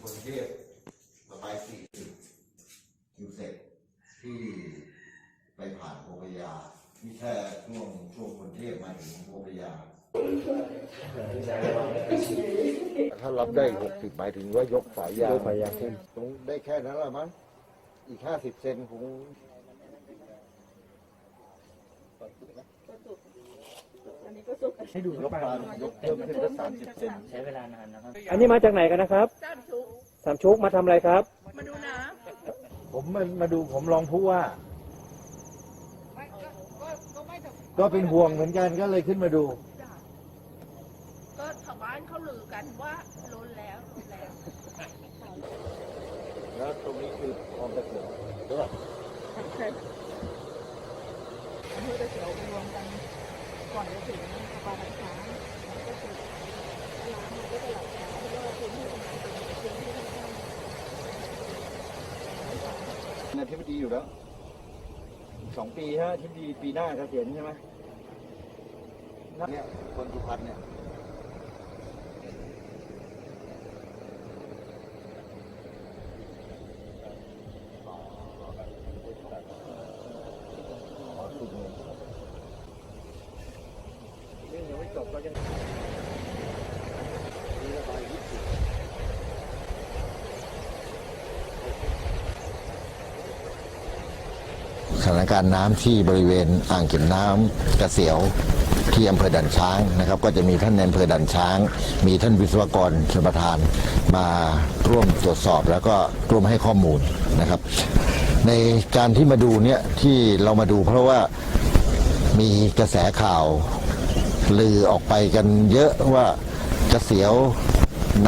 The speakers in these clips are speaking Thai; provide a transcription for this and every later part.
นีพลเทพระบายสี่สิบคิวเสร็จที่ไปผ่านโพพยาที่แค่ช่วงช่วงพลเทพมาถึงโพพยา ถ้ารับได้หกสิบหมายถึงว่ายกสายยางยกสายยางขึ้นตรงได้แค่นั้นแหละมั้งอีกห้าสิบเซนคงให้ดูยกมาณยกเพิ่มขึ้นสักสามสิบเซนใช้เวลานานนะครับ อันนี้มาจากไหนกันนะครับ สามชุก สามชุกมาทำอะไรครับ มาดูน้ผมมามาดูผมลองผู้ว่าำไม่ก็ก็ก็ไม่ถึงก็เป็นห่วงเหมือนกันก็เลยขึ้นมาดู ก็ชาวบ้านเขาลือกันว่าล้นแล้วล้นแล้ว แล้วตรงนี้คือคลองตะเกียบใช่ป่ะอำเภอตะเกียบรวมกันก่อนจะถึงปาช้างมันก็คือน้ำมันก็จะไหลช้าเพราะว่าพื้นที่ตรงนั้นเป็นพื้นที่ค่อนข้าง นาธิบดีอยู่แล้วสองปีฮะทิบดีปีหน้าเกษียณใช่ไหมเนี่ยคนสุพรรณเนี่ย ยังไม่จบก็ยัง สถานการณ์น้ำที่บริเวณอ่างเก็บน้ำกระเสียวที่อำเภอด่านช้างนะครับ ก็จะมีท่านในอำเภอด่านช้าง มีท่านวิศวกรชลประทานมาร่วมตรวจสอบแล้วก็ร่วมให้ข้อมูลนะครับ ในการที่มาดูเนี่ยที่เรามาดูเพราะว่ามีกระแสข่าวลือออกไปกันเยอะว่ากระเสียว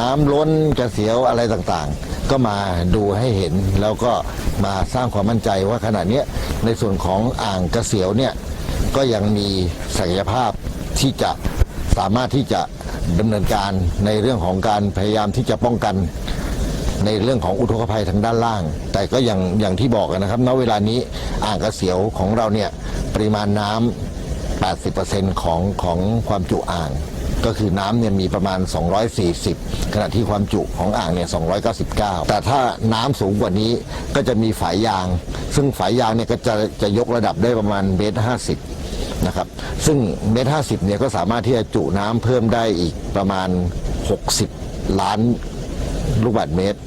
น้ำล้นกระเสียวอะไรต่างๆ ก็มาดูให้เห็น แล้วก็มาสร้างความมั่นใจว่าขณะนี้ในส่วนของอ่างกระเสียวเนี่ยก็ยังมีศักยภาพที่จะสามารถที่จะดำเนินการในเรื่องของการพยายามที่จะป้องกันในเรื่องของอุทกภัยทางด้านล่าง แต่ก็อย่างอย่างที่บอกนะครับณเวลานี้อ่างกระเสียวของเราเนี่ยปริมาณน้ำ80%ของของความจุอ่าง ก็คือน้ำเนี่ยมีประมาณ 240 ขณะที่ความจุของอ่างเนี่ย 299 แต่ถ้าน้ำสูงกว่านี้ก็จะมีฝายยาง ซึ่งฝายยางเนี่ยก็จะจะยกระดับได้ประมาณเมตร50นะครับ ซึ่งเมตร50เนี่ยก็สามารถที่จะจุน้ำเพิ่มได้อีกประมาณ 60 ล้านลูกบาศก์เมตร